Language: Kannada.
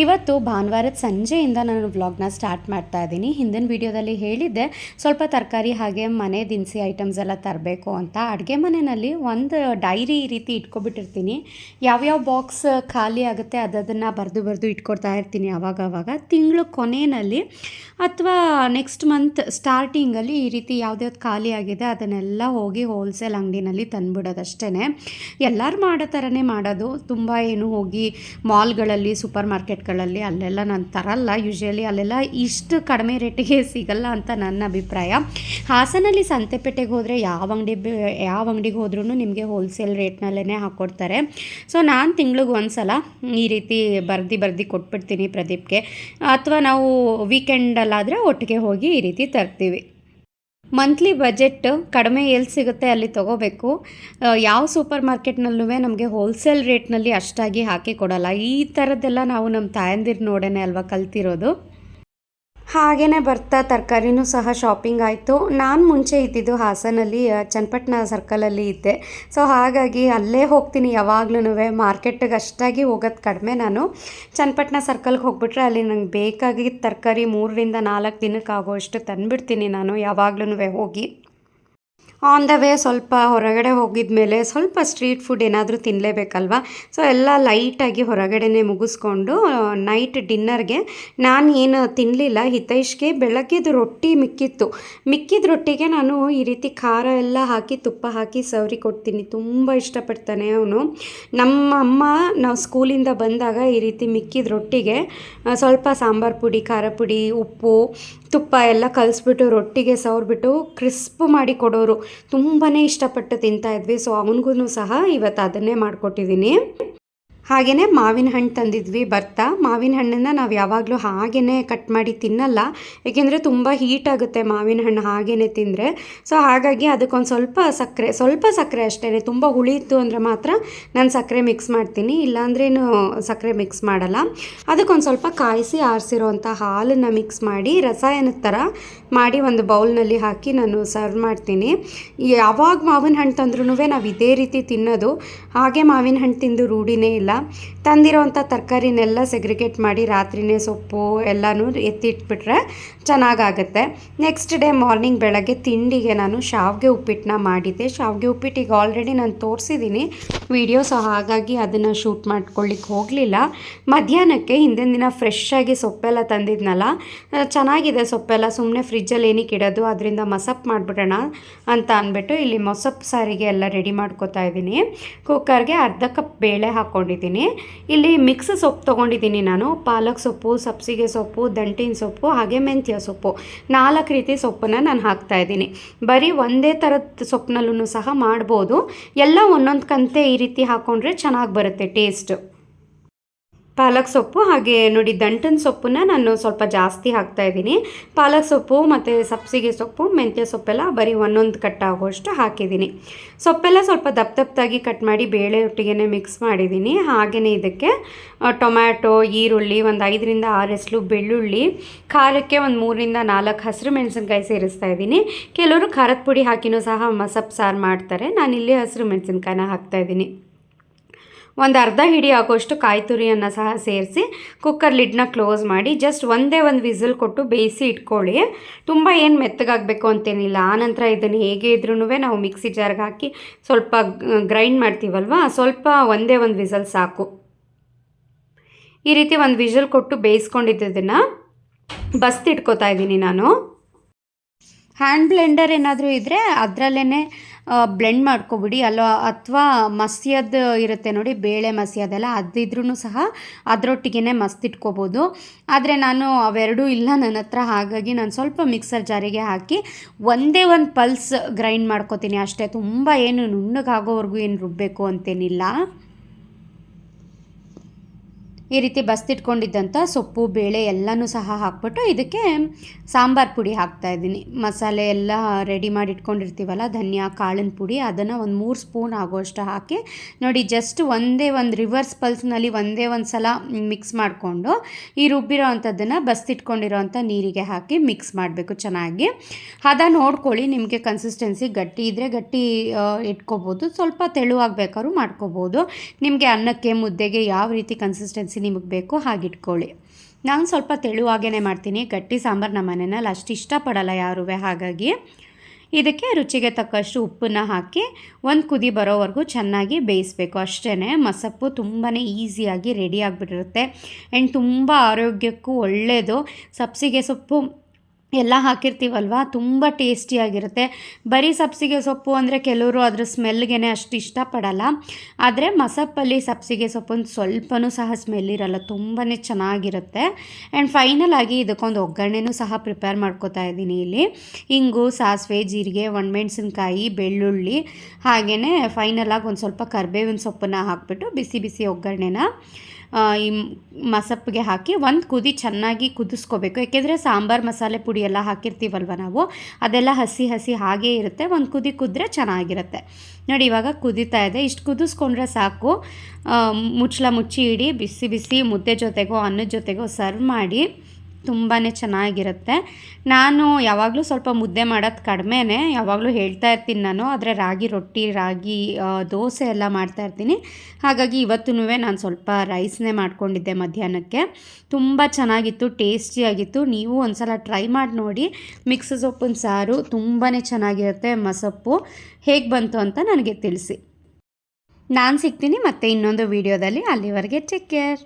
ಇವತ್ತು ಭಾನುವಾರದ ಸಂಜೆಯಿಂದ ನಾನು ವ್ಲಾಗ್ನ ಸ್ಟಾರ್ಟ್ ಮಾಡ್ತಾ ಇದ್ದೀನಿ. ಹಿಂದಿನ ವಿಡಿಯೋದಲ್ಲಿ ಹೇಳಿದ್ದೆ, ಸ್ವಲ್ಪ ತರಕಾರಿ ಹಾಗೆ ಮನೆ ದಿನಸಿ ಐಟಮ್ಸ್ ಎಲ್ಲ ತರಬೇಕು ಅಂತ. ಅಡುಗೆ ಮನೆಯಲ್ಲಿ ಒಂದು ಡೈರಿ ಈ ರೀತಿ ಇಟ್ಕೊಬಿಟ್ಟಿರ್ತೀನಿ. ಯಾವ್ಯಾವ ಬಾಕ್ಸ್ ಖಾಲಿ ಆಗುತ್ತೆ ಅದನ್ನು ಬರೆದು ಬರೆದು ಇಟ್ಕೊಡ್ತಾ ಇರ್ತೀನಿ ಅವಾಗವಾಗ. ಅವಾಗ ತಿಂಗಳು ಕೊನೆಯಲ್ಲಿ ಅಥವಾ ನೆಕ್ಸ್ಟ್ ಮಂತ್ ಸ್ಟಾರ್ಟಿಂಗಲ್ಲಿ ಈ ರೀತಿ ಯಾವ್ದ್ಯಾವ್ದು ಖಾಲಿ ಆಗಿದೆ ಅದನ್ನೆಲ್ಲ ಹೋಗಿ ಹೋಲ್ಸೇಲ್ ಅಂಗಡಿನಲ್ಲಿ ತಂದುಬಿಡೋದಷ್ಟೇ ಎಲ್ಲರೂ ಮಾಡೋ ಥರನೇ ಮಾಡೋದು. ತುಂಬ ಏನು ಹೋಗಿ ಮಾಲ್ಗಳಲ್ಲಿ ಸೂಪರ್ ಮಾರ್ಕೆಟ್ಗಳಲ್ಲಿ ಅಲ್ಲೆಲ್ಲ ನಾನು ತರಲ್ಲ. ಯೂಶ್ವಲಿ ಅಲ್ಲೆಲ್ಲ ಇಷ್ಟು ಕಡಿಮೆ ರೇಟಿಗೆ ಸಿಗಲ್ಲ ಅಂತ ನನ್ನ ಅಭಿಪ್ರಾಯ. ಹಾಸನಲ್ಲಿ ಸಂತೆಪೇಟೆಗೆ ಹೋದರೆ ಯಾವ ಅಂಗಡಿ ಯಾವ ಅಂಗಡಿಗೆ ಹೋದ್ರೂ ನಿಮಗೆ ಹೋಲ್ಸೇಲ್ ರೇಟ್ನಲ್ಲೇ ಹಾಕ್ಕೊಡ್ತಾರೆ ಸೊ ನಾನು ತಿಂಗ್ಳಿಗೆ ಒಂದು ಸಲ ಈ ರೀತಿ ಬರ್ದು ಬರ್ದು ಕೊಟ್ಬಿಡ್ತೀನಿ ಪ್ರದೀಪ್ಗೆ. ಅಥವಾ ನಾವು ವೀಕೆಂಡಲ್ಲಾದರೆ ಒಟ್ಟಿಗೆ ಹೋಗಿ ಈ ರೀತಿ ತರ್ತೀವಿ. ಮಂತ್ಲಿ ಬಜೆಟ್ ಕಡಿಮೆ ಎಲ್ಲಿ ಸಿಗುತ್ತೆ ಅಲ್ಲಿ ತೊಗೋಬೇಕು. ಯಾವ ಸೂಪರ್ ಮಾರ್ಕೆಟ್ನಲ್ಲೂ ನಮಗೆ ಹೋಲ್ಸೇಲ್ ರೇಟ್ನಲ್ಲಿ ಅಷ್ಟಾಗಿ ಹಾಕಿ ಕೊಡಲ್ಲ. ಈ ಥರದ್ದೆಲ್ಲ ನಾವು ನಮ್ಮ ತಾಯಂದಿರು ನೋಡೇನೆ ಅಲ್ವಾ ಕಲ್ತಿರೋದು. ಹಾಗೇ ಬರ್ತಾ ತರಕಾರಿನೂ ಸಹ ಶಾಪಿಂಗ್ ಆಯಿತು. ನಾನು ಮುಂಚೆ ಇದ್ದಿದ್ದು ಹಾಸನಲ್ಲಿ ಚನ್ನಪಟ್ಟಣ ಸರ್ಕಲಲ್ಲಿ ಇದ್ದೆ. ಸೊ ಹಾಗಾಗಿ ಅಲ್ಲೇ ಹೋಗ್ತೀನಿ ಯಾವಾಗ್ಲೂ ಮಾರ್ಕೆಟ್ಗೆ ಅಷ್ಟಾಗಿ ಹೋಗೋದು ಕಡಿಮೆ ನಾನು. ಚನ್ನಪಟ್ಟಣ ಸರ್ಕಲ್ಗೆ ಹೋಗ್ಬಿಟ್ರೆ ಅಲ್ಲಿ ನಂಗೆ ಬೇಕಾಗಿದ್ದ ತರಕಾರಿ ಮೂರರಿಂದ ನಾಲ್ಕು ದಿನಕ್ಕೆ ಆಗೋಷ್ಟು ತಂದುಬಿಡ್ತೀನಿ ನಾನು ಯಾವಾಗ್ಲೂ ಹೋಗಿ. ಆನ್ ದ ವೇ ಸ್ವಲ್ಪ ಹೊರಗಡೆ ಹೋಗಿದ ಮೇಲೆ ಸ್ವಲ್ಪ ಸ್ಟ್ರೀಟ್ ಫುಡ್ ಏನಾದರೂ ತಿನ್ನಲೇಬೇಕಲ್ವ ಸೊ ಎಲ್ಲ ಲೈಟಾಗಿ ಹೊರಗಡೆನೆ ಮುಗಿಸ್ಕೊಂಡು ನೈಟ್ ಡಿನ್ನರ್ಗೆ ನಾನು ಏನು ತಿನ್ನಲಿಲ್ಲ ಹಿತೈಷ್ಗೆ ಬೆಳಗ್ಗೆದು ರೊಟ್ಟಿ ಮಿಕ್ಕಿತ್ತು. ಮಿಕ್ಕಿದ ರೊಟ್ಟಿಗೆ ನಾನು ಈ ರೀತಿ ಖಾರ ಎಲ್ಲ ಹಾಕಿ, ತುಪ್ಪ ಹಾಕಿ ಸವರಿ ಕೊಡ್ತೀನಿ. ತುಂಬ ಇಷ್ಟಪಡ್ತಾನೆ ಅವನು. ನಮ್ಮ ಅಮ್ಮ ನಾವು ಸ್ಕೂಲಿಂದ ಬಂದಾಗ ಈ ರೀತಿ ಮಿಕ್ಕಿದ ರೊಟ್ಟಿಗೆ ಸ್ವಲ್ಪ ಸಾಂಬಾರು ಪುಡಿ, ಖಾರ ಪುಡಿ, ಉಪ್ಪು, ತುಪ್ಪ ಎಲ್ಲ ಕಲಿಸ್ಬಿಟ್ಟು ರೊಟ್ಟಿಗೆ ಸವರ್ಬಿಟ್ಟು ಕ್ರಿಸ್ಪ್ ಮಾಡಿ ಕೊಡೋರು. ತುಂಬಾ ಇಷ್ಟಪಟ್ಟು ತಿಂತಾಯಿದ್ವಿ ಸೊ ಅವನಿಗೂ ಸಹ ಇವತ್ತು ಅದನ್ನೇ ಮಾಡಿಕೊಟ್ಟಿದ್ದೀನಿ. ಹಾಗೆಯೇ ಮಾವಿನ ಹಣ್ಣು ತಂದಿದ್ವಿ ಬರ್ತಾ ಮಾವಿನ ಹಣ್ಣನ್ನು ನಾವು ಯಾವಾಗಲೂ ಹಾಗೇ ಕಟ್ ಮಾಡಿ ತಿನ್ನಲ್ಲ. ಏಕೆಂದರೆ ತುಂಬ ಹೀಟ್ ಆಗುತ್ತೆ ಮಾವಿನ ಹಣ್ಣು ಹಾಗೇ ತಿಂದರೆ. ಸೊ ಹಾಗಾಗಿ ಅದಕ್ಕೊಂದು ಸ್ವಲ್ಪ ಸಕ್ಕರೆ ಸ್ವಲ್ಪ ಸಕ್ಕರೆ ಅಷ್ಟೇ ತುಂಬ ಹುಳಿ ಇತ್ತು ಅಂದರೆ ಮಾತ್ರ ನಾನು ಸಕ್ಕರೆ ಮಿಕ್ಸ್ ಮಾಡ್ತೀನಿ. ಇಲ್ಲಾಂದ್ರೇನು ಸಕ್ಕರೆ ಮಿಕ್ಸ್ ಮಾಡಲ್ಲ. ಅದಕ್ಕೊಂದು ಸ್ವಲ್ಪ ಕಾಯಿಸಿ ಆರಿಸಿರೋವಂಥ ಹಾಲನ್ನು ಮಿಕ್ಸ್ ಮಾಡಿ ರಸಾಯನದ ಥರ ಮಾಡಿ ಒಂದು ಬೌಲ್ನಲ್ಲಿ ಹಾಕಿ ನಾನು ಸರ್ವ್ ಮಾಡ್ತೀನಿ. ಯಾವಾಗ ಮಾವಿನ ಹಣ್ಣು ತಂದ್ರೂ ನಾವು ಇದೇ ರೀತಿ ತಿನ್ನೋದು. ಹಾಗೆ ಮಾವಿನ ಹಣ್ಣು ತಿಂದು ರೂಢಿನೇ ಇಲ್ಲ. ತಂದಿರೋವಂಥ ತರಕಾರಿನೆಲ್ಲ ಸೆಗ್ರಿಗೇಟ್ ಮಾಡಿ ರಾತ್ರಿನೇ ಸೊಪ್ಪು ಎಲ್ಲನೂ ಎತ್ತಿಟ್ಬಿಟ್ರೆ ಚೆನ್ನಾಗಾಗುತ್ತೆ. ನೆಕ್ಸ್ಟ್ ಡೇ ಮಾರ್ನಿಂಗ್ ಬೆಳಗ್ಗೆ ತಿಂಡಿಗೆ ನಾನು ಶಾವಿಗೆ ಉಪ್ಪಿಟ್ಟನ್ನ ಮಾಡಿದ್ದೆ. ಶಾವಿಗೆ ಉಪ್ಪಿಟ್ಟಿಗೆ ಆಲ್ರೆಡಿ ನಾನು ತೋರಿಸಿದ್ದೀನಿ ವಿಡಿಯೋ ಸೊ ಹಾಗಾಗಿ ಅದನ್ನು ಶೂಟ್ ಮಾಡ್ಕೊಳ್ಳಿಕ್ಕೆ ಹೋಗಲಿಲ್ಲ. ಮಧ್ಯಾಹ್ನಕ್ಕೆ ಹಿಂದಿನ ದಿನ ಫ್ರೆಶ್ ಆಗಿ ಸೊಪ್ಪೆಲ್ಲ ತಂದಿದ್ನಲ್ಲ ಚೆನ್ನಾಗಿದೆ ಸೊಪ್ಪೆಲ್ಲ. ಸುಮ್ಮನೆ ಫ್ರಿಜ್ಜಲ್ಲಿ ಏನಕ್ಕೆ ಇಡೋದು, ಅದರಿಂದ ಮಸಪ್ ಮಾಡಿಬಿಡೋಣ ಅಂತ ಅಂದ್ಬಿಟ್ಟು ಇಲ್ಲಿ ಮೊಸಪ್ ಸಾರಿಗೆ ಎಲ್ಲ ರೆಡಿ ಮಾಡ್ಕೊತಾ ಇದ್ದೀನಿ. ಕುಕ್ಕರ್ಗೆ ಅರ್ಧ ಕಪ್ ಬೇಳೆ ಹಾಕ್ಕೊಂಡಿದ್ದೀನಿ ಇಲ್ಲಿ ಮಿಕ್ಸ್ ಸೊಪ್ಪು ತೊಗೊಂಡಿದ್ದೀನಿ ನಾನು. ಪಾಲಕ್ ಸೊಪ್ಪು, ಸಬ್ಸಿಗೆ ಸೊಪ್ಪು, ದಂಟಿನ ಸೊಪ್ಪು, ಹಾಗೆ ಮೆಂತ್ಯ ಸೊಪ್ಪು. ನಾಲ್ಕು ರೀತಿ ಸೊಪ್ಪನ್ನು ನಾನು ಹಾಕ್ತಾ ಇದ್ದೀನಿ. ಬರೀ ಒಂದೇ ಥರದ ಸೊಪ್ಪಿನಲ್ಲೂ ಸಹ ಮಾಡ್ಬೋದು. ಎಲ್ಲ ಒಂದೊಂದು ಕಂತೆ ಈ ರೀತಿ ಹಾಕ್ಕೊಂಡ್ರೆ ಚೆನ್ನಾಗಿ ಬರುತ್ತೆ ಟೇಸ್ಟ್. ಪಾಲಕ್ ಸೊಪ್ಪು ಹಾಗೆ ನೋಡಿ ದಂಟನ್ ಸೊಪ್ಪನ್ನ ನಾನು ಸ್ವಲ್ಪ ಜಾಸ್ತಿ ಹಾಕ್ತಾ ಇದ್ದೀನಿ. ಪಾಲಕ್ ಸೊಪ್ಪು ಮತ್ತು ಸಬ್ಸಿಗೆ ಸೊಪ್ಪು, ಮೆಂತ್ಯ ಸೊಪ್ಪೆಲ್ಲ ಬರೀ ಒಂದೊಂದು ಕಟ್ ಆಗೋಷ್ಟು ಹಾಕಿದ್ದೀನಿ. ಸೊಪ್ಪೆಲ್ಲ ಸ್ವಲ್ಪ ದಪ್ಪ ದಪ್ಪದಾಗಿ ಕಟ್ ಮಾಡಿ ಬೇಳೆ ಒಟ್ಟಿಗೆ ಮಿಕ್ಸ್ ಮಾಡಿದ್ದೀನಿ. ಹಾಗೆಯೇ ಇದಕ್ಕೆ ಟೊಮ್ಯಾಟೊ, ಈರುಳ್ಳಿ ಒಂದು ಐದರಿಂದ ಆರು ಎಸ್ಲು ಬೆಳ್ಳುಳ್ಳಿ, ಖಾರಕ್ಕೆ ಒಂದು ಮೂರರಿಂದ ನಾಲ್ಕು ಹಸಿರು ಮೆಣಸಿನ್ಕಾಯಿ ಸೇರಿಸ್ತಾ ಇದ್ದೀನಿ. ಕೆಲವರು ಖಾರದ ಪುಡಿ ಹಾಕಿನೂ ಸಹ ಮಸಪ್ ಸಾರು ಮಾಡ್ತಾರೆ. ನಾನಿಲ್ಲಿ ಹಸಿರು ಮೆಣಸಿನ್ಕಾಯಿನ ಹಾಕ್ತಾ ಇದ್ದೀನಿ. ಒಂದು ಅರ್ಧ ಹಿಡಿ ಆಗೋಷ್ಟು ಕಾಯಿ ತುರಿಯನ್ನು ಸಹ ಸೇರಿಸಿ ಕುಕ್ಕರ್ ಲಿಡ್ನ ಕ್ಲೋಸ್ ಮಾಡಿ ಜಸ್ಟ್ ಒಂದೇ ಒಂದು ವಿಸಿಲ್ ಕೊಟ್ಟು ಬೇಯಿಸಿ ಇಟ್ಕೊಳ್ಳಿ. ತುಂಬ ಏನು ಮೆತ್ತಗಾಗಬೇಕು ಅಂತೇನಿಲ್ಲ. ಆನಂತರ ಇದನ್ನು ಹೇಗೆ ಇದ್ರೂ ನಾವು ಮಿಕ್ಸಿ ಜಾರ್ಗೆ ಹಾಕಿ ಸ್ವಲ್ಪ ಗ್ರೈಂಡ್ ಮಾಡ್ತೀವಲ್ವ? ಸ್ವಲ್ಪ ಒಂದೇ ಒಂದು ವಿಸಲ್ ಸಾಕು. ಈ ರೀತಿ ಒಂದು ವಿಸಲ್ ಕೊಟ್ಟು ಬೇಯಿಸ್ಕೊಂಡಿದ್ದನ್ನು ಬಸ್ತಿಟ್ಕೋತಾ ಇದ್ದೀನಿ ನಾನು. ಹ್ಯಾಂಡ್ ಬ್ಲೆಂಡರ್ ಏನಾದರೂ ಇದ್ದರೆ ಅದರಲ್ಲೇ ಬ್ಲೆಂಡ್ ಮಾಡ್ಕೊಬಿಡಿ. ಅಲ್ಲ, ಅಥವಾ ಮಸ್ಯದ ಇರುತ್ತೆ ನೋಡಿ, ಬೇಳೆ ಮಸ್ಯದೆಲ್ಲ ಅದಿದ್ರೂ ಸಹ ಅದರೊಟ್ಟಿಗೆ ಮಸ್ತಿಟ್ಕೋಬೋದು ಆದರೆ ನಾನು ಅವೆರಡೂ ಇಲ್ಲ ನನ್ನ ಹತ್ರ, ಹಾಗಾಗಿ ನಾನು ಸ್ವಲ್ಪ ಮಿಕ್ಸರ್ ಜಾರಿಗೆ ಹಾಕಿ ಒಂದೇ ಒಂದು ಪಲ್ಸ್ ಗ್ರೈಂಡ್ ಮಾಡ್ಕೋತೀನಿ. ಅಷ್ಟೇ, ತುಂಬ ಏನು ನುಣ್ಣಗಾಗೋವರೆಗೂ ಏನು ರುಬ್ಬಬೇಕು ಅಂತೇನಿಲ್ಲ. ಈ ರೀತಿ ಬಸ್ತಿಟ್ಕೊಂಡಿದ್ದಂಥ ಸೊಪ್ಪು, ಬೇಳೆ ಎಲ್ಲನೂ ಸಹ ಹಾಕ್ಬಿಟ್ಟು ಇದಕ್ಕೆ ಸಾಂಬಾರು ಪುಡಿ ಹಾಕ್ತಾ ಇದ್ದೀನಿ. ಮಸಾಲೆ ಎಲ್ಲ ರೆಡಿ ಮಾಡಿ ಇಟ್ಕೊಂಡಿರ್ತೀವಲ್ಲ ಧನಿಯಾ, ಕಾಳಿನ ಪುಡಿ, ಅದನ್ನು ಒಂದು ಮೂರು ಸ್ಪೂನ್ ಆಗೋಷ್ಟು ಹಾಕಿ ನೋಡಿ ಜಸ್ಟ್ ಒಂದೇ ಒಂದು ರಿವರ್ಸ್ ಪಲ್ಸ್ನಲ್ಲಿ ಒಂದೇ ಒಂದು ಸಲ ಮಿಕ್ಸ್ ಮಾಡಿಕೊಂಡು ಈ ರುಬ್ಬಿರೋ ಅಂಥದ್ದನ್ನು ಬಸ್ತಿಟ್ಕೊಂಡಿರೋ ಅಂಥ ನೀರಿಗೆ ಹಾಕಿ ಮಿಕ್ಸ್ ಮಾಡಬೇಕು ಚೆನ್ನಾಗಿ. ಹದ ನೋಡ್ಕೊಳ್ಳಿ, ನಿಮಗೆ ಕನ್ಸಿಸ್ಟೆನ್ಸಿ ಗಟ್ಟಿ ಇದ್ದರೆ ಗಟ್ಟಿ ಇಟ್ಕೋಬೋದು. ಸ್ವಲ್ಪ ತೆಳುವಾಗಬೇಕಾದ್ರೂ ಮಾಡ್ಕೋಬೋದು. ನಿಮಗೆ ಅನ್ನಕ್ಕೆ, ಮುದ್ದೆಗೆ ಯಾವ ರೀತಿ ಕನ್ಸಿಸ್ಟೆನ್ಸಿ ನಿಮಗೆ ಬೇಕು, ಹಾಗಿಟ್ಕೊಳ್ಳಿ. ನಾನು ಸ್ವಲ್ಪ ತೆಳುವಾಗೇ ಮಾಡ್ತೀನಿ. ಗಟ್ಟಿ ಸಾಂಬಾರು ನಮ್ಮ ಮನೆಯಲ್ಲಿ ಅಷ್ಟು ಇಷ್ಟಪಡಲ್ಲ ಯಾರೂ ಹಾಗಾಗಿ ಇದಕ್ಕೆ ರುಚಿಗೆ ತಕ್ಕಷ್ಟು ಉಪ್ಪನ್ನು ಹಾಕಿ ಒಂದು ಕುದಿ ಬರೋವರೆಗೂ ಚೆನ್ನಾಗಿ ಬೇಯಿಸಬೇಕು. ಅಷ್ಟೇ ಮಸಪ್ಪು ತುಂಬಾ ಈಸಿಯಾಗಿ ರೆಡಿ ಆಗಿಬಿಟ್ಟಿರುತ್ತೆ. ಆ್ಯಂಡ್ ತುಂಬ ಆರೋಗ್ಯಕ್ಕೂ ಒಳ್ಳೆಯದು ಸಬ್ಸಿಗೆ ಸೊಪ್ಪು ಎಲ್ಲ ಹಾಕಿರ್ತೀವಲ್ವ? ತುಂಬ ಟೇಸ್ಟಿಯಾಗಿರುತ್ತೆ ಬರೀ ಸಬ್ಸಿಗೆ ಸೊಪ್ಪು ಅಂದರೆ ಕೆಲವರು ಅದರ ಸ್ಮೆಲ್ಗೆ ಅಷ್ಟು ಇಷ್ಟಪಡಲ್ಲ. ಆದರೆ ಮಸಪ್ಪಲ್ಲಿ ಸಬ್ಸಿಗೆ ಸೊಪ್ಪು ಸ್ವಲ್ಪನೂ ಸಹ ಸ್ಮೆಲ್ ಇರಲ್ಲ. ತುಂಬಾ ಚೆನ್ನಾಗಿರುತ್ತೆ. ಆ್ಯಂಡ್ ಫೈನಲ್ ಆಗಿ ಇದಕ್ಕೊಂದು ಒಗ್ಗರಣೆನೂ ಸಹ ಪ್ರಿಪೇರ್ ಮಾಡ್ಕೋತಾ ಇದ್ದೀನಿ ಇಲ್ಲಿ. ಇಂಗು, ಸಾಸಿವೆ, ಜೀರಿಗೆ, ಒಣಮೆಣ್ಸಿನ್ಕಾಯಿ, ಬೆಳ್ಳುಳ್ಳಿ ಹಾಗೆಯೇ ಫೈನಲಾಗಿ ಒಂದು ಸ್ವಲ್ಪ ಕರ್ಬೇವಿನ ಸೊಪ್ಪನ್ನ ಹಾಕ್ಬಿಟ್ಟು ಬಿಸಿ ಬಿಸಿ ಒಗ್ಗರಣೆನ ಈ ಮಸಪ್ಪಿಗೆ ಹಾಕಿ ಒಂದು ಕುದಿ ಚೆನ್ನಾಗಿ ಕುದಿಸ್ಕೋಬೇಕು. ಯಾಕೆಂದರೆ ಸಾಂಬಾರು ಮಸಾಲೆ ಪುಡಿ ಎಲ್ಲ ಹಾಕಿರ್ತೀವಲ್ವ ನಾವು? ಅದೆಲ್ಲ ಹಸಿ ಹಸಿ ಹಾಗೇ ಇರುತ್ತೆ. ಒಂದು ಕುದಿ ಕುದ್ರೆ ಚೆನ್ನಾಗಿರುತ್ತೆ. ನೋಡಿ, ಇವಾಗ ಕುದೀತಾ ಇದೆ. ಇಷ್ಟು ಕುದಿಸ್ಕೊಂಡ್ರೆ ಸಾಕು. ಮುಚ್ಚಳ ಮುಚ್ಚಿ ಇಡಿ, ಬಿಸಿ ಬಿಸಿ ಮುದ್ದೆ ಜೊತೆಗೋ, ಅನ್ನದ ಜೊತೆಗೋ ಸರ್ವ್ ಮಾಡಿ. ತುಂಬಾ ಚೆನ್ನಾಗಿರುತ್ತೆ. ನಾನು ಯಾವಾಗಲೂ ಸ್ವಲ್ಪ ಮುದ್ದೆ ಮಾಡೋದು ಕಡಿಮೆನೇ ಯಾವಾಗಲೂ ಹೇಳ್ತಾ ಇರ್ತೀನಿ ನಾನು, ಆದರೆ ರಾಗಿ ರೊಟ್ಟಿ, ರಾಗಿ ದೋಸೆ ಎಲ್ಲ ಮಾಡ್ತಾ ಇರ್ತೀನಿ. ಹಾಗಾಗಿ ಇವತ್ತೂ ನಾನು ಸ್ವಲ್ಪ ರೈಸ್ನೇ ಮಾಡ್ಕೊಂಡಿದ್ದೆ ಮಧ್ಯಾಹ್ನಕ್ಕೆ. ತುಂಬ ಚೆನ್ನಾಗಿತ್ತು ಟೇಸ್ಟಿಯಾಗಿತ್ತು ನೀವು ಒಂದ್ಸಲ ಟ್ರೈ ಮಾಡಿ ನೋಡಿ. ಮಿಕ್ಸ್ ಸೊಪ್ಪಿನ ಸಾರು ತುಂಬಾ ಚೆನ್ನಾಗಿರುತ್ತೆ, ಮಸೊಪ್ಪು. ಹೇಗೆ ಬಂತು ಅಂತ ನನಗೆ ತಿಳಿಸಿ. ನಾನು ಸಿಗ್ತೀನಿ ಮತ್ತೆ ಇನ್ನೊಂದು ವೀಡಿಯೋದಲ್ಲಿ. ಅಲ್ಲಿವರೆಗೆ ಟೇಕ್ ಕೇರ್.